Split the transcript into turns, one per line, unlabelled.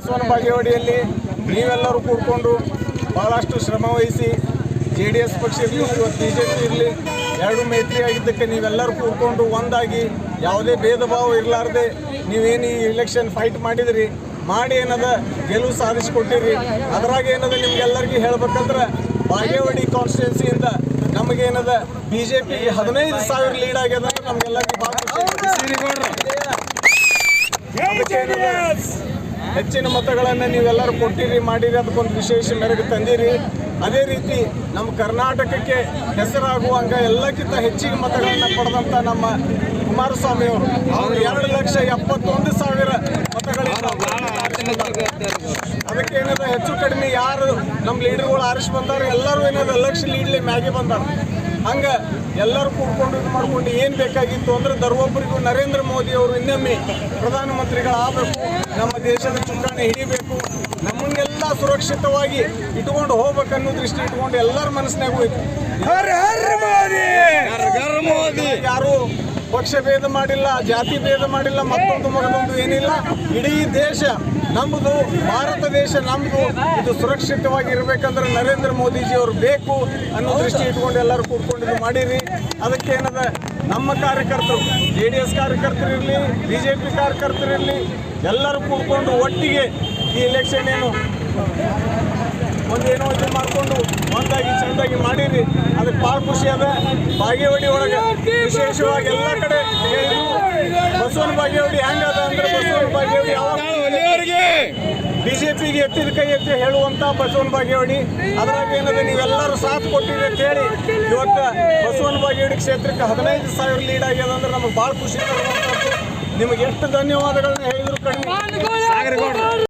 ಬಸವನ ಬಾಗೇವಾಡಿಯಲ್ಲಿ ನೀವೆಲ್ಲರೂ ಕೂಡಿಕೊಂಡು ಬಹಳಷ್ಟು ಶ್ರಮ ವಹಿಸಿ ಜೆ ಡಿ ಎಸ್ ಪಕ್ಷ ಇರಲಿ ಇವತ್ತು ಬಿ ಜೆ ಪಿ ಇರಲಿ ಎರಡು ಮೈತ್ರಿ ಆಗಿದ್ದಕ್ಕೆ ನೀವೆಲ್ಲರೂ ಕೂಡ್ಕೊಂಡು ಒಂದಾಗಿ ಯಾವುದೇ ಭೇದ ಭಾವ ಇರಲಾರ್ದೆ ನೀವೇನು ಈ ಇಲೆಕ್ಷನ್ ಫೈಟ್ ಮಾಡಿದಿರಿ ಮಾಡಿ ಏನದ ಗೆಲುವು ಸಾಧಿಸಿಕೊಟ್ಟಿರಿ ಅದ್ರಾಗ ಏನದ ನಿಮ್ಗೆಲ್ಲರಿಗೂ ಹೇಳ್ಬೇಕಂದ್ರೆ ಬಾಗೇವಾಡಿ ಕಾನ್ಸ್ಟಿಟ್ಯೂನ್ಸಿಯಿಂದ ನಮಗೇನದ ಬಿ ಜೆ ಪಿ ಹದಿನೈದು ಸಾವಿರ ಲೀಡ್ ಆಗ್ಯದ ನಮಗೆಲ್ಲರಿಗೂ ಭಾಳ ಖುಷಿ. ಹೆಚ್ಚಿನ ಮತಗಳನ್ನು ನೀವೆಲ್ಲರೂ ಕೊಟ್ಟಿರಿ, ಮಾಡಿರಿ ಅದಕ್ಕೊಂದು ವಿಶೇಷ ಮೆರಗು ತಂದಿರಿ. ಅದೇ ರೀತಿ ನಮ್ಮ ಕರ್ನಾಟಕಕ್ಕೆ ಹೆಸರಾಗುವಂಗ ಎಲ್ಲಕ್ಕಿಂತ ಹೆಚ್ಚಿಗೆ ಮತಗಳನ್ನು ಪಡೆದಂಥ ನಮ್ಮ ಕುಮಾರಸ್ವಾಮಿ ಅವರು ಅವರು ಎರಡು ಲಕ್ಷ ಎಪ್ಪತ್ತೊಂದು ಸಾವಿರ ಮತಗಳಿಂದ ಅದಕ್ಕೆ ಏನದ, ಹೆಚ್ಚು ಕಡಿಮೆ ಯಾರು ನಮ್ಮ ಲೀಡರ್ಗಳು ಆರಿಸಿ ಬಂದಾರ, ಎಲ್ಲರೂ ಏನದ, ಲಕ್ಷ ಲೀಡ್ಲಿ ಮ್ಯಾಗೆ ಬಂದಾರ. ಹಂಗ ಎಲ್ಲರೂ ಕೂಡ್ಕೊಂಡು ಇದು ಮಾಡ್ಕೊಂಡು ಏನು ಬೇಕಾಗಿತ್ತು ಅಂದ್ರೆ ದರ್ವೊಬ್ಬರಿಗೂ ನರೇಂದ್ರ ಮೋದಿ ಅವರು ಇನ್ನೊಮ್ಮೆ ಪ್ರಧಾನಮಂತ್ರಿಗಳಾಗಬೇಕು ನಮ್ಮ ದೇಶದ ಚುನಾವಣೆ ಹಿಡಿಬೇಕು. ನಮ್ಮನ್ನೆಲ್ಲ ಸುರಕ್ಷಿತವಾಗಿ ಇಟ್ಕೊಂಡು ಹೋಗ್ಬೇಕನ್ನೋ ದೃಷ್ಟಿ ಇಟ್ಕೊಂಡು ಎಲ್ಲರ ಮನಸ್ಸಿನಾಗ ಇತ್ತು ಯಾರು ಪಕ್ಷ ಭೇದ ಮಾಡಿಲ್ಲ ಜಾತಿ ಭೇದ ಮಾಡಿಲ್ಲ ಮತ್ತೊಂದು ಮಗದೊಂದು ಏನಿಲ್ಲ. ಇಡೀ ದೇಶ ನಮ್ಮದು ಭಾರತ ದೇಶ ನಮ್ಮದು ಇದು ಸುರಕ್ಷಿತವಾಗಿ ಇರಬೇಕಂದ್ರೆ ನರೇಂದ್ರ ಮೋದಿಜಿ ಅವರು ಬೇಕು ಅನ್ನೋ ದೃಷ್ಟಿ ಇಟ್ಕೊಂಡು ಎಲ್ಲರೂ ಕೂತ್ಕೊಂಡು ಇದು ಮಾಡಿರಿ. ಅದಕ್ಕೆ ಏನದ, ನಮ್ಮ ಕಾರ್ಯಕರ್ತರು, ಜೆ ಡಿ ಎಸ್ ಕಾರ್ಯಕರ್ತರಿರಲಿ ಬಿ ಜೆ ಪಿ ಕಾರ್ಯಕರ್ತರಿರಲಿ ಎಲ್ಲರೂ ಕೂತ್ಕೊಂಡು ಒಟ್ಟಿಗೆ ಈ ಎಲೆಕ್ಷನ್ ಏನು, ಒಂದೇನೋ ಇದು ಮಾಡಿಕೊಂಡು ಒಂದಾಗಿ ಚೆಂದಾಗಿ ಮಾಡಿರಿ. ಅದಕ್ಕೆ ಭಾಳ ಖುಷಿ ಅದ. ಬಾಗೇವಾಡಿ ಒಳಗೆ ವಿಶೇಷವಾಗಿ ಎಲ್ಲ ಕಡೆ ಬಸವನ ಬಾಗೇವಾಡಿ ಹೆಂಗದ ಅಂದ್ರೆ ಬಸವನ ಬಾಗೇವಾಡಿ ಯಾವಾಗ ಬಿಜೆಪಿಗೆ ಎತ್ತಿದ ಕೈ ಎತ್ತಿ ಹೇಳುವಂತ ಬಸವನ ಬಾಗೇವಾಡಿ. ಅದ್ರಾಗ ಏನದ ನೀವೆಲ್ಲರೂ ಸಾಥ್ ಕೊಟ್ಟಿರಿ ಅಂತ ಹೇಳಿ ಇವತ್ತು ಬಸವನ ಬಾಗೇವಾಡಿ ಕ್ಷೇತ್ರಕ್ಕೆ ಹದಿನೈದು ಸಾವಿರ ಲೀಡ್ ಆಗ್ಯದ ಅಂದ್ರೆ ನಮ್ಗೆ ಭಾಳ ಖುಷಿ ನಿಮಗೆ ಎಷ್ಟು ಧನ್ಯವಾದಗಳನ್ನ ಹೇಳಿದ್ರು ಕಡಿಮೆ